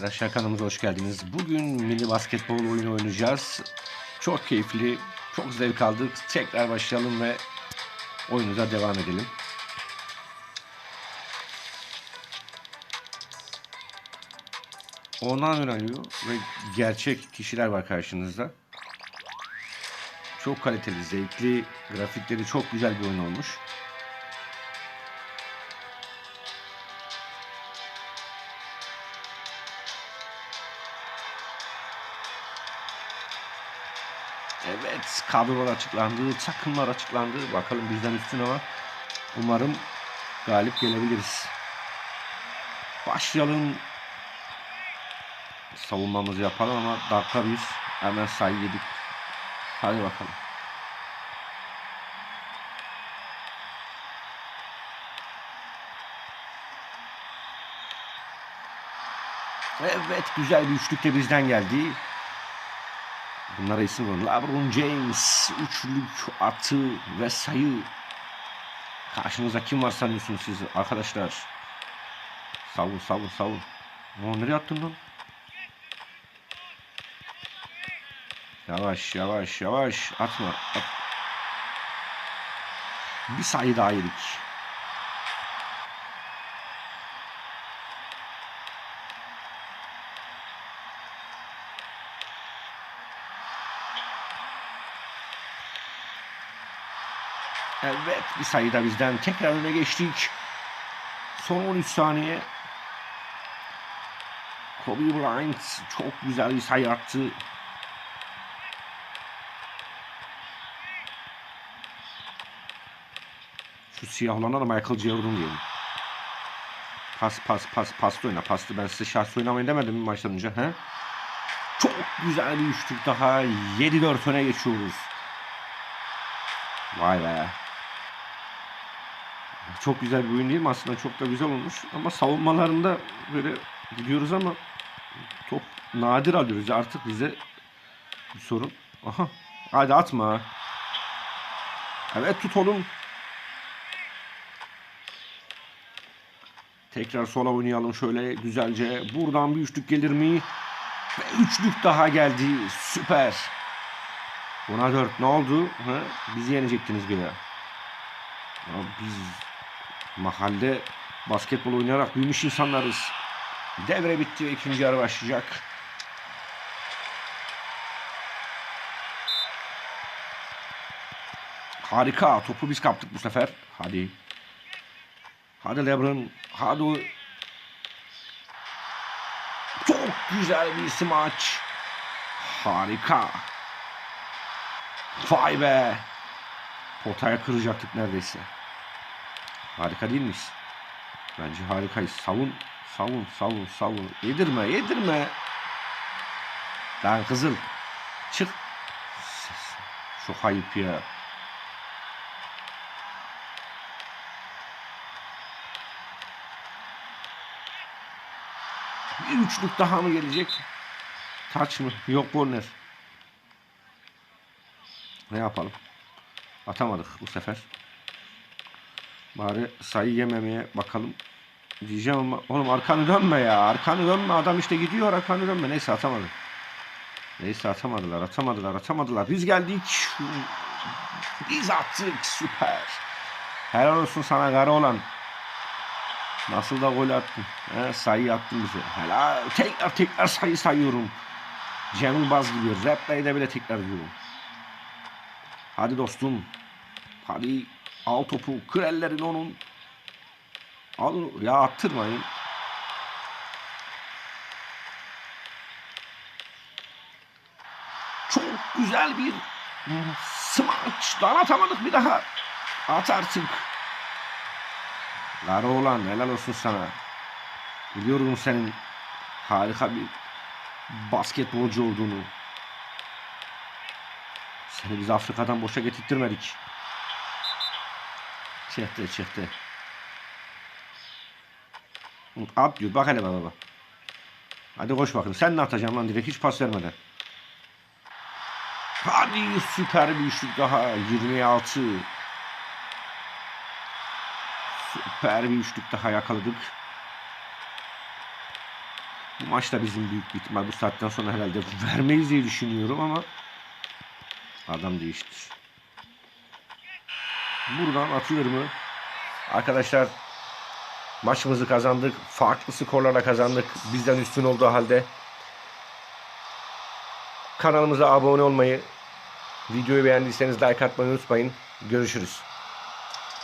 Arkadaşlar kanalımıza hoş geldiniz. Bugün mini basketbol oyunu oynayacağız. Çok keyifli, çok zevk aldık. Tekrar başlayalım ve oyunumuza devam edelim. Ondan oynanıyor ve gerçek kişiler var karşınızda. Çok kaliteli, zevkli, grafikleri çok güzel bir oyun olmuş. Evet, kadrolar açıklandı, takımlar açıklandı. Bakalım bizden üstün ama umarım galip gelebiliriz. Başlayalım. Savunmamızı yapalım ama dakika bir hemen sayı yedik. Hadi bakalım. Evet, güzel bir üçlük de bizden geldi. Bunlara isim verin. LeBron James, üçlük atı ve sayı. Karşınızda kim var sanıyorsunuz siz arkadaşlar? Savun, savun, savun. O nereye attın lan? Yavaş, yavaş, yavaş. Atma. At. Bir sayı daha yedik. Evet bir sayıda bizden tekrar öne geçtik. Son 13 saniye. Kobe Bryant çok güzel bir sayı attı. Şu siyah olana da Michael Jordan diyelim. Pas pas pas pas oyna. Pastı ben size şahsi oynamayın demedim mi maçtan önce? He? Çok güzel bir üçlük daha. 7-4 öne geçiyoruz. Vay be. Çok güzel bir oyun değil mi aslında? Çok da güzel olmuş. Ama savunmalarında böyle gidiyoruz ama top nadir alıyoruz. Artık bize bir sorun. Aha. Hadi atma. Evet tut oğlum. Tekrar sola oynayalım şöyle güzelce. Buradan bir üçlük gelir mi? Ve üçlük daha geldi. Süper. Buna dört. Ne oldu? Ha? Bizi yenecektiniz güya. Ya biz mahalle basketbol oynayarak büyümüş insanlarız. Devre bitti ve ikinci yarı başlayacak. Harika. Topu biz kaptık bu sefer. Hadi. Hadi Lebron. Hadi. Çok güzel bir smaç. Harika. Vay be. Potaya kıracaktık neredeyse. Harika değil miyiz? Bence harikayız. Savun, savun, savun, savun. Yedirme, yedirme. Lan kızıl. Çık. Çok ayıp ya. Bir üçlük daha mı gelecek? Taç mı? Yok corner. Ne yapalım? Atamadık bu sefer. Bari sayı yememeye bakalım. Diyeceğim ama oğlum arkanı dönme ya. Arkanı dönme adam işte gidiyor arkanı dönme. Neyse atamadı. Neyse atamadılar atamadılar atamadılar. Biz geldik. Biz attık süper. Helal olsun sana kara olan. Nasıl da gol attın. He, sayı attın bize. Helal. Tekrar tekrar sayı sayıyorum. Cemil Baz gibi. Replay'de bile tekrar diyorum. Hadi dostum. Hadi al topu. Kır ellerini onun. Al ya attırmayın. Çok güzel bir smaç. Lan atamadık bir daha. At artık. Lara olan helal olsun sana. Biliyorum senin harika bir basketbolcu olduğunu. Seni biz Afrika'dan boşa getirtmedik. Çıktı çıktı. Diyor bak hele baba baba. Hadi koş bakayım. Sen ne atacaksın lan direkt hiç pas vermeden. Hadi süper bir üçlük daha. 26. Süper bir üçlük daha yakaladık. Bu maç da bizim büyük bir ihtimal bu saatten sonra herhalde vermeyiz diye düşünüyorum ama adam değiştir. Buradan atıyor mu? Arkadaşlar maçımızı kazandık. Farklı skorlarla kazandık. Bizden üstün olduğu halde. Kanalımıza abone olmayı, videoyu beğendiyseniz like atmayı unutmayın. Görüşürüz.